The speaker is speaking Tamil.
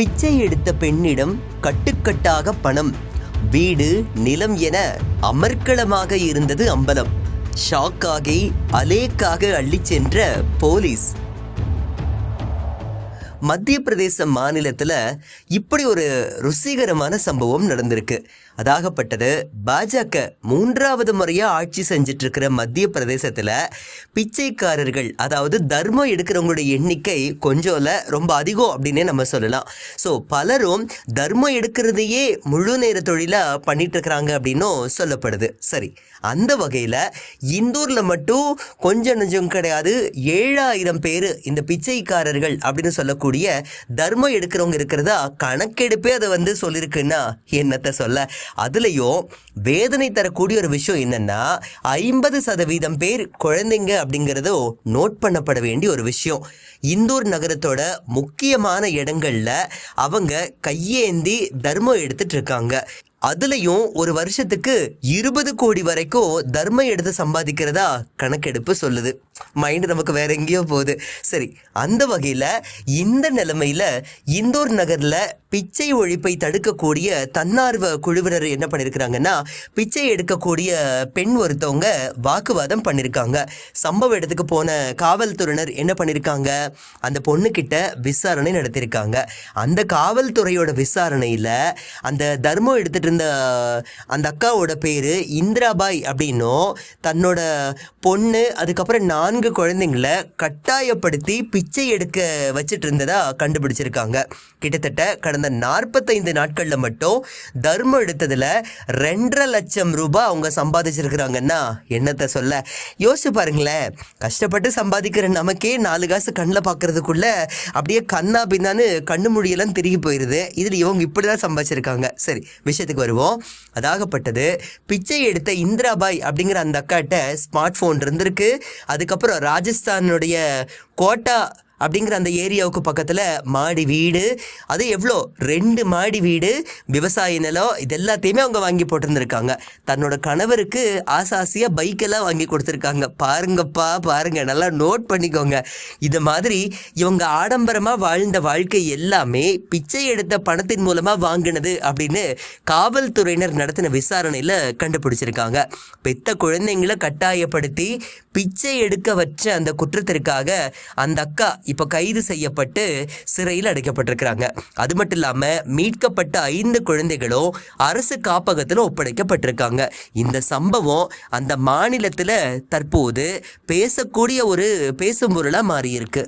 பிச்சை எடுத்த பெண்ணிடம் கட்டுக்கட்டாக பணம். வீடு நிலம் என அமர்க்களமாக இருந்தது அம்பலம். ஷாக்காகி அலேக்காக அள்ளிச் சென்ற போலீஸ். மத்திய பிரதேச மாநிலத்தில் இப்படி ஒரு ருசிகரமான சம்பவம் நடந்திருக்கு. அதாகப்பட்டது பாஜக மூன்றாவது முறையாக ஆட்சி செஞ்சிட்டு இருக்கிற மத்திய பிரதேசத்தில் பிச்சைக்காரர்கள் அதாவது தர்மம் எடுக்கிறவங்களுடைய எண்ணிக்கை கொஞ்சம் ரொம்ப அதிகம் அப்படின்னே நம்ம சொல்லலாம். ஸோ பலரும் தர்மம் எடுக்கிறதையே முழு நேர தொழிலாக பண்ணிட்டு இருக்கிறாங்க அப்படின்னும் சொல்லப்படுது. சரி அந்த வகையில் இந்தூரில் மட்டும் கொஞ்சம் நெஞ்சம் கிடையாது ஏழாயிரம் பேர் இந்த பிச்சைக்காரர்கள் அப்படின்னு சொல்லக்கூடிய தர்மம் எடுக்கிறவங்க இருக்கிறதா? கணக்கெடுப்பே அதை வந்து சொல்லியிருக்குன்னா என்னத்தை சொல்ல? அதுலேயும் வேதனை தரக்கூடிய ஒரு விஷயம் என்னென்னா ஐம்பது சதவீதம் பேர் குழந்தைங்க அப்படிங்கிறதோ நோட் பண்ணப்பட வேண்டிய ஒரு விஷயம். இந்தூர் நகரத்தோட முக்கியமான இடங்களில் அவங்க கையேந்தி தர்மம் எடுத்துகிட்டு இருக்காங்க. அதுலயும் ஒரு வருஷத்துக்கு இருபது கோடி வரைக்கும் தர்மம் எடுத்து சம்பாதிக்கிறதா கணக்கெடுப்பு சொல்லுது. மைண்ட் நமக்கு வேற எங்கேயோ போகுது. சரி அந்த வகையில் இந்த நிலைமையில் இந்தோர் நகரில் பிச்சை ஒழிப்பை தடுக்கக்கூடிய தன்னார்வ குழுவினர் என்ன பண்ணியிருக்கிறாங்கன்னா பிச்சை எடுக்கக்கூடிய பெண் ஒருத்தவங்க வாக்குவாதம் பண்ணியிருக்காங்க சம்பவ இடத்துக்கு போன காவல்துறையினர் என்ன பண்ணியிருக்காங்க அந்த பொண்ணுக்கிட்ட விசாரணை நடத்தியிருக்காங்க அந்த காவல்துறையோட விசாரணையில் அந்த தர்மம் எடுத்துகிட்டு இருந்த அந்த அக்காவோட பேர் இந்திராபாய் அப்படின்னும் தன்னோட பொண்ணு அதுக்கப்புறம் நான்கு குழந்தைங்கள கட்டாயப்படுத்தி பிச்சை எடுக்க வச்சுட்டு இருந்ததா கண்டுபிடிச்சிருக்காங்க. கிட்டத்தட்ட கடந்த நாற்பத்தைந்து நாட்களில் மட்டும் தர்மம் எடுத்ததில் ரெண்டரை லட்சம் ரூபாய் அவங்க சம்பாதிச்சிருக்கிறாங்கன்னா என்னத்தை சொல்ல? யோசிச்சு பாருங்களேன். கஷ்டப்பட்டு சம்பாதிக்கிற நமக்கே நாலு காசு கண்ணில் பார்க்கறதுக்குள்ள அப்படியே கண்ணா பின்னான்னு கண்ணு முடியெல்லாம் திரும்பி போயிடுது இதில் இவங்க இப்படி தான் சம்பாதிச்சிருக்காங்க. சரி விஷயத்துக்கு வருவோம். அதாகப்பட்டது பிச்சை எடுத்த இந்திராபாய் அப்படிங்கிற அந்த அக்காட்ட ஸ்மார்ட் ஃபோன் இருந்திருக்கு. அதுக்கப்புறம் ராஜஸ்தானுடைய கோட்டா அப்படிங்கிற அந்த ஏரியாவுக்கு பக்கத்தில் மாடி வீடு அது எவ்வளோ ரெண்டு மாடி வீடு விவசாய நிலம் இது எல்லாத்தையுமே அவங்க வாங்கி போட்டிருந்துருக்காங்க. தன்னோட கணவருக்கு ஆசாசியாக பைக்கெல்லாம் வாங்கி கொடுத்துருக்காங்க. பாருங்கப்பா பாருங்க நல்லா நோட் பண்ணிக்கோங்க. இது மாதிரி இவங்க ஆடம்பரமாக வாழ்ந்த வாழ்க்கை எல்லாமே பிச்சை எடுத்த பணத்தின் மூலமாக வாங்கினது அப்படின்னு காவல்துறையினர் நடத்தின விசாரணையில் கண்டுபிடிச்சிருக்காங்க. பெத்த குழந்தைங்களை கட்டாயப்படுத்தி பிச்சை எடுக்க வச்ச அந்த குற்றத்திற்காக அந்த அக்கா இப்போ கைது செய்யப்பட்டு சிறையில் அடைக்கப்பட்டிருக்கிறாங்க. அது மட்டும் இல்லாமல் மீட்கப்பட்ட ஐந்து குழந்தைகளும் அரசு காப்பகத்தில் ஒப்படைக்கப்பட்டிருக்காங்க. இந்த சம்பவம் அந்த மாநிலத்தில் தற்போது பேசக்கூடிய ஒரு பேசும் பொருளாக மாறியிருக்கு.